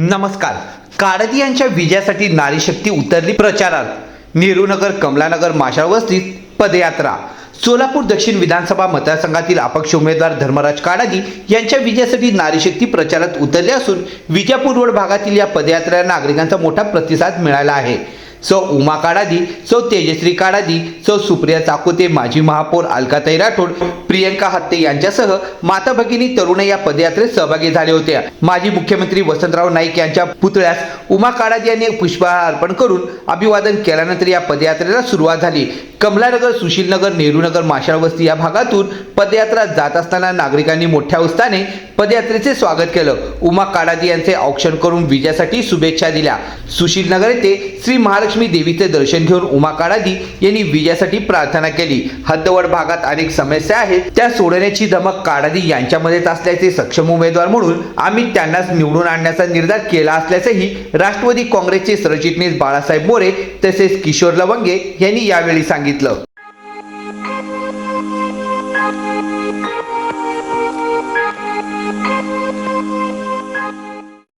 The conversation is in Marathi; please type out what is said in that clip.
नमस्कार. काळदी यांच्या विजयासाठी नारी शक्ती उतरली प्रचारात. नेहरूनगर कमलानगर माशाळ वस्तीत पदयात्रा. सोलापूर दक्षिण विधानसभा मतदारसंघातील अपक्ष उमेदवार धर्मराज काडाजी यांच्या विजयासाठी नारी शक्ती प्रचारात उतरले असून विजापूर रोड भागातील या पदयात्रेला नागरिकांचा मोठा प्रतिसाद मिळाला आहे. सौ उमा काडादी सौ तेजश्री काडादी सौ सुप्रिया चाकोते माजी महापौर अलकाताई राठोड प्रियंका हत्ते यांच्यासह माता भगिनी तरुण या पदयात्रेत सहभागी झाले होते. माजी मुख्यमंत्री वसंतराव नाईक यांच्या पुतळ्यास उमा काडादी यांनी पुष्पहार अर्पण करून अभिवादन केल्यानंतर या पदयात्रेला सुरुवात झाली. कमलानगर सुशीलनगर नेहरूनगर माशाळ वस्ती या भागातून पदयात्रा जात असताना नागरिकांनी मोठ्या उत्साहाने पदयात्रेचे स्वागत केलं. उमा काडादी यांचे औक्षण करून विजयासाठी शुभेच्छा दिल्या. सुशीलनगर येथे श्री महालक्ष्मी देवीचे दर्शन घेऊन उमा काडादी यांनी विजयासाठी प्रार्थना केली. हद्दवड भागात अनेक समस्या आहेत. त्या सोडवण्याची धमक काडादी यांच्यामध्येच असल्याचे सक्षम उमेदवार म्हणून आम्ही त्यांनाच निवडून आणण्याचा निर्धार केला असल्याचेही राष्ट्रवादी काँग्रेसचे सरचिटणीस बाळासाहेब मोरे तसेच किशोर लवंगे यांनी यावेळी सांगितलं.